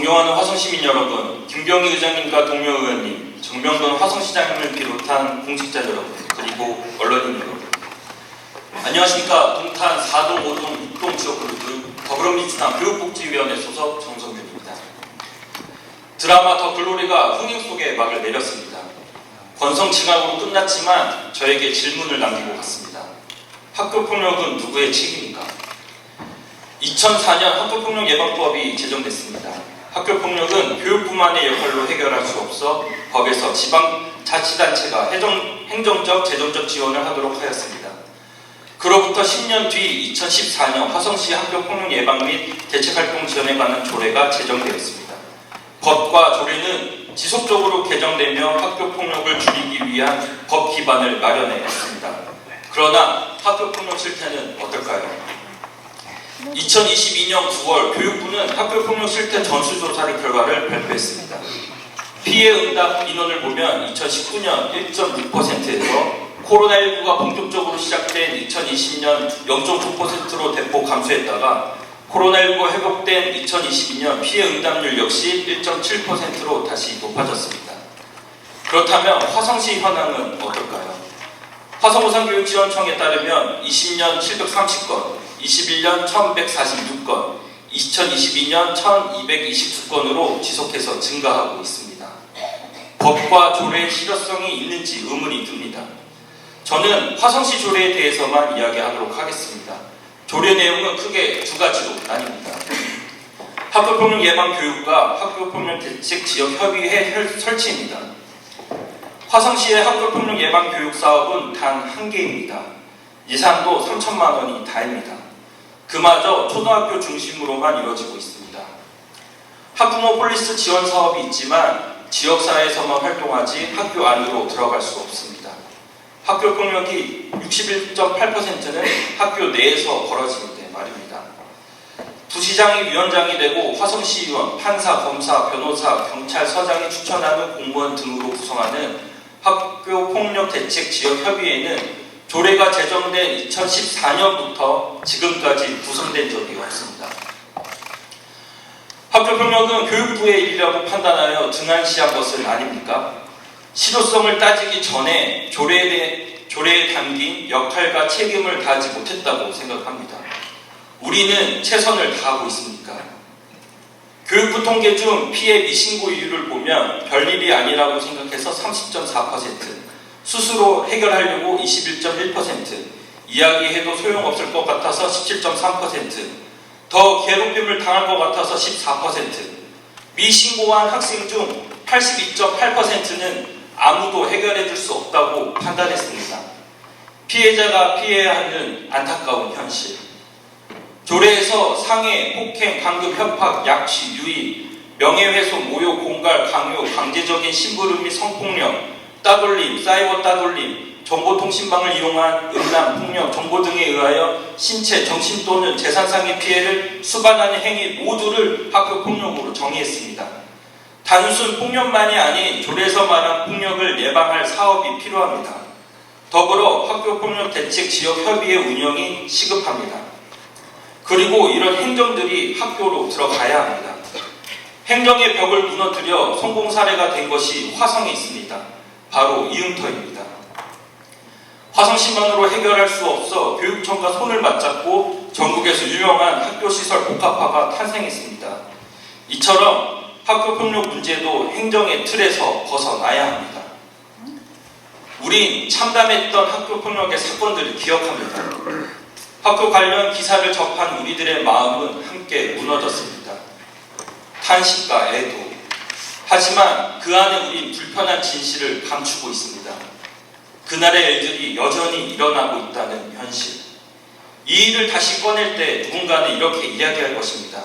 존경하는 화성시민 여러분, 김경희 의장님과 동료 의원님, 정명돈 화성시장님을 비롯한 공직자 여러분, 그리고 언론인 여러분. 안녕하십니까. 동탄 4동, 5동, 6동 지역그룹 더불어민주당 교육복지위원회 소속 정성균입니다. 드라마 더 글로리가 흥행 속에 막을 내렸습니다. 권성징악으로 끝났지만 저에게 질문을 남기고 갔습니다. 학교폭력은 누구의 책임인가? 2004년 학교폭력 예방법이 제정됐습니다. 학교 폭력은 교육부만의 역할로 해결할 수 없어 법에서 지방자치단체가 행정, 행정적, 재정적 지원을 하도록 하였습니다. 그로부터 10년 뒤 2014년 화성시 학교 폭력 예방 및 대책활동 지원에 관한 조례가 제정되었습니다. 법과 조례는 지속적으로 개정되며 학교 폭력을 줄이기 위한 법 기반을 마련해 왔습니다. 그러나 학교 폭력 실태는 어떨까요? 2022년 9월 교육부는 학교폭력 실태 전수조사를 결과를 발표했습니다. 피해 응답 인원을 보면 2019년 1.6%에서 코로나19가 본격적으로 시작된 2020년 0.9%로 대폭 감소했다가 코로나19가 회복된 2022년 피해 응답률 역시 1.7%로 다시 높아졌습니다. 그렇다면 화성시 현황은 어떨까요? 화성우산교육지원청에 따르면 20년 730건, 21년 1146건, 2022년 1229건으로 지속해서 증가하고 있습니다. 법과 조례의 실효성이 있는지 의문이 듭니다. 저는 화성시 조례에 대해서만 이야기하도록 하겠습니다. 조례 내용은 크게 두 가지로 나뉩니다. 학교폭력 예방 교육과 학교폭력 대책 지역 협의회 혈- 설치입니다. 화성시의 학교폭력 예방 교육 사업은 단 한 개입니다. 예산도 3천만 원이 다입니다. 그마저 초등학교 중심으로만 이루어지고 있습니다. 학부모 폴리스 지원 사업이 있지만 지역사회에서만 활동하지 학교 안으로 들어갈 수 없습니다. 학교 폭력이 61.8%는 학교 내에서 벌어지는데 말입니다. 부시장이 위원장이 되고 화성시 의원, 판사, 검사, 변호사, 경찰서장이 추천하는 공무원 등으로 구성하는 학교 폭력 대책 지역 협의회는 조례가 제정된 2014년부터 지금까지 구성된 적이 없습니다. 학교 폭력은 교육부의 일이라고 판단하여 등한시한 것은 아닙니까? 실효성을 따지기 전에 조례에, 대해, 조례에 담긴 역할과 책임을 다하지 못했다고 생각합니다. 우리는 최선을 다하고 있습니까? 교육부 통계 중 피해 미신고 이율을 보면 별일이 아니라고 생각해서 30.4%, 스스로 해결하려고 21.1%, 이야기해도 소용없을 것 같아서 17.3%, 더 괴롭힘을 당할 것 같아서 14%, 미신고한 학생 중 82.8%는 아무도 해결해 줄 수 없다고 판단했습니다. 피해자가 피해야 하는 안타까운 현실. 조례에서 상해, 폭행, 강급, 협박, 약취, 유의, 명예훼손, 모욕, 공갈, 강요, 강제적인 심부름 및 성폭력, 따돌림, 사이버 따돌림, 정보통신망을 이용한 음란, 폭력, 정보 등에 의하여 신체, 정신 또는 재산상의 피해를 수반하는 행위 모두를 학교폭력으로 정의했습니다. 단순 폭력만이 아닌 조례에서 말한 폭력을 예방할 사업이 필요합니다. 더불어 학교폭력 대책 지역 협의회 운영이 시급합니다. 그리고 이런 행정들이 학교로 들어가야 합니다. 행정의 벽을 무너뜨려 성공 사례가 된 것이 화성에 있습니다. 바로 이응터입니다. 화성시만으로 해결할 수 없어 교육청과 손을 맞잡고 전국에서 유명한 학교시설 복합화가 탄생했습니다. 이처럼 학교폭력 문제도 행정의 틀에서 벗어나야 합니다. 우린 참담했던 학교폭력의 사건들을 기억합니다. 학교 관련 기사를 접한 우리들의 마음은 함께 무너졌습니다. 탄식과 애도. 하지만 그 안에 우린 불편한 진실을 감추고 있습니다. 그날의 일들이 여전히 일어나고 있다는 현실. 이 일을 다시 꺼낼 때 누군가는 이렇게 이야기할 것입니다.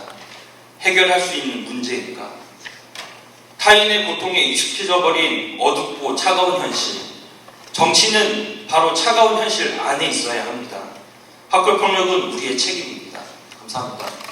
해결할 수 있는 문제인가? 타인의 고통에 익숙해져 버린 어둡고 차가운 현실. 정치는 바로 차가운 현실 안에 있어야 합니다. 학교 폭력은 우리의 책임입니다. 감사합니다.